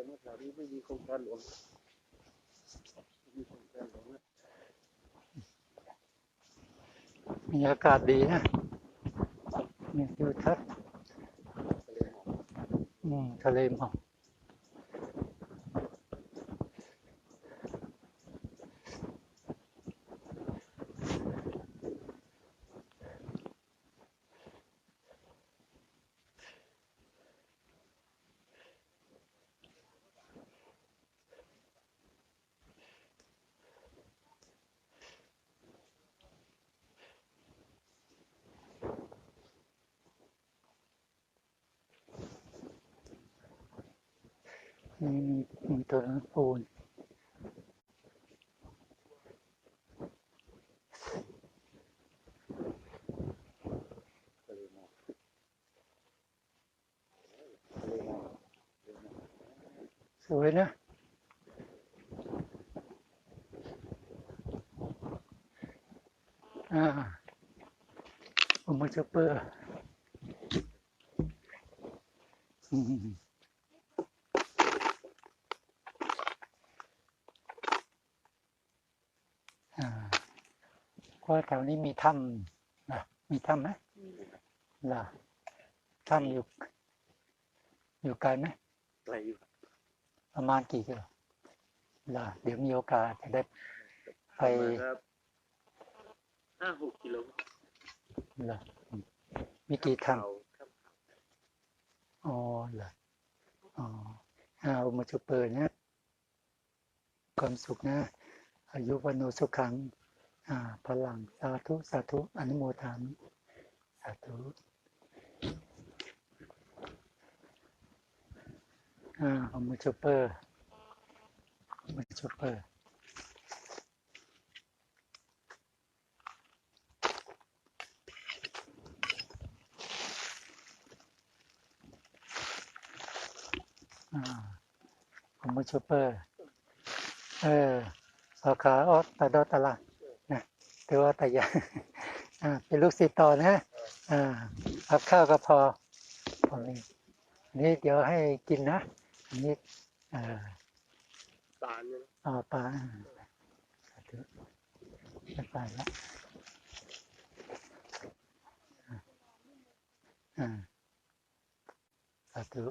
แต่เมื่อแถวนี้ไม่มีโครงการหลวงม่มีโครงการหลวงนะมีอากาศดีนะมีทิวทัศน์ทะเลหมอก อืมทะเลหมอกมีมีมีตัวนั้นปูน ทะเลหมอกทะเลหมอกทะเล หมอกสวยนะอ่าผมมาจะเปิดอืม ว่าแถวนี้มีถ้ำนะมีถ้ำไหมล่ะถ้ำอยู่ อยู่ไกลไหมไกลอยู่ประมาณกี่กิโลล่ะเดี๋ยวมีโอกาสจะได้ไปประมาณครับห้าหกกิโลล่ะอืมมีกี่ถ้เขาครับำอ๋อล่ะอ๋ออาอุมาจุเปิดนะความสุขนะ อายุวันโนสุขังอ่า พลังสาธุสาธุอนุโมทามสาธุอ่าอุมาจุเปิดอุมาจุเปอ่าผมมาชูเปอร์เออสาขาออสตาดอตละนะ ถือว่าแต่ยังอ่าเป็นลูกศิษย์ต่อนะอ่ารับข้าวก็พอพอนี้นี่เดี๋ยวให้กินนะอันนี้เอ่อตาลเนี่ยนะต่อปลาสาธุไม่ไปละอ่าอ่าสาธุ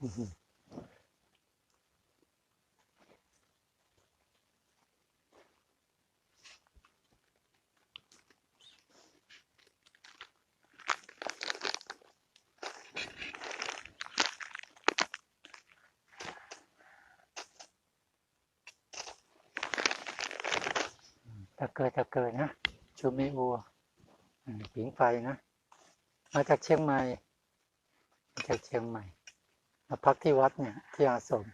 อือ ตะเกิดตะเกิดนะชูเมอัวอืมผิงไฟนะ มาจากเชียงใหม่มาจากเชียงใหม่ มาพักที่วัดเนี่ย ที่อาสม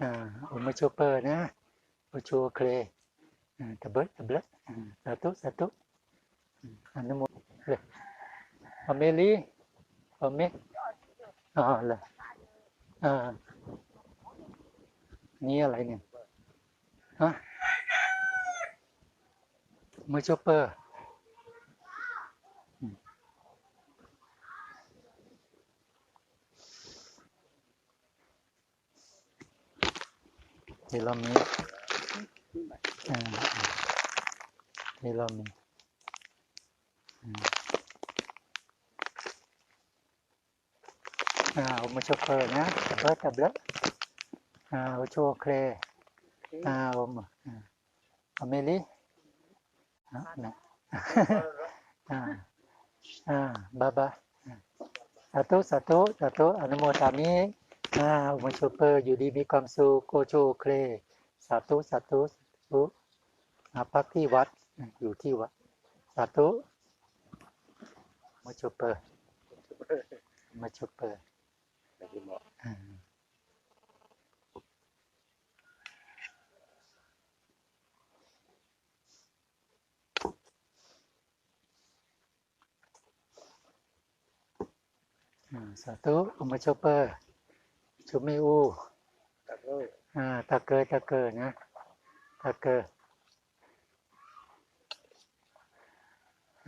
อ่าอุมาชูเปอร์นะอุชูเคลตะเบิดตะเบิดสาธุสาธุอืมอนุโมทเลยอเมลี่อเมอ๋อเลยอ่านี่อะไรเนี่ยฮะ อุมาชูเปอร์อืมที่เรามีอ่าที่เรามีอืมอ่าอุมาชูเปอร์นะตะเบิดตะเบิดอ่าอุชูเคลอ่าผมอ่าอเมลีอ่านะอ่าอ่า บาบาอ่าสาธุสาธุสาธุอนุโมทามิอ่าอุมาชูเปอร์อยู่ดีมีความสุขโกโชเครสาธุสาธุสาธุมาพักที่วัดอ่าอยู่ที่วัดสาธุอุมาชูเปอร์อุมาชูเปอร์ ทะเลหมอก อ่าอ่า สาธุอุมาชเปอร์ชุมิอูตะเกอตะเกอนะตะเกอ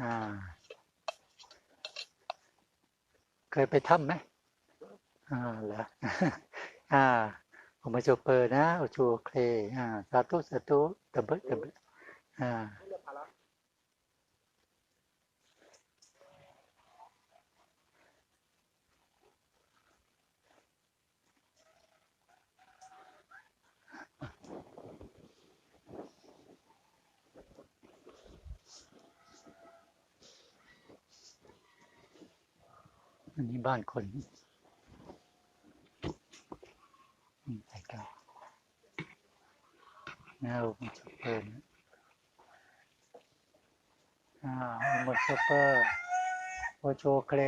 อ่าเคยไปถ้ำไหมอ่าเหรออ่าผมมาโชเปอร์นะโอชูเคลอ่าสาธุสาธุตะเบิดตะเบิดอ่า เรียกภาระ อันนี้บ้านคนอืมใส่กาวนะโอมาโชเปอร์นะอ่าโอมาโชเปอร์โอโชเคล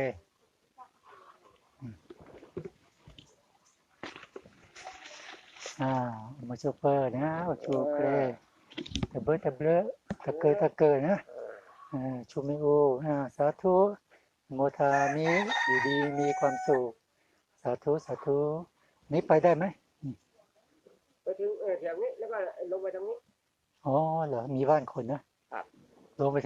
อ่ามาโชเปอร์นะโอโชเคลตะเบิดตะเบลอตะเกยตะเกยนะอ่าชูมิโออ่าสาธุ โมทามิอยู่ดีมีความสุข สาธุสาธุนี่ไปได้ไหมไปถึงเออแถวนี้แล้วก็ลงไปตรงนี้อ๋อเหรอมีบ้านคนนะครับลงไปทาง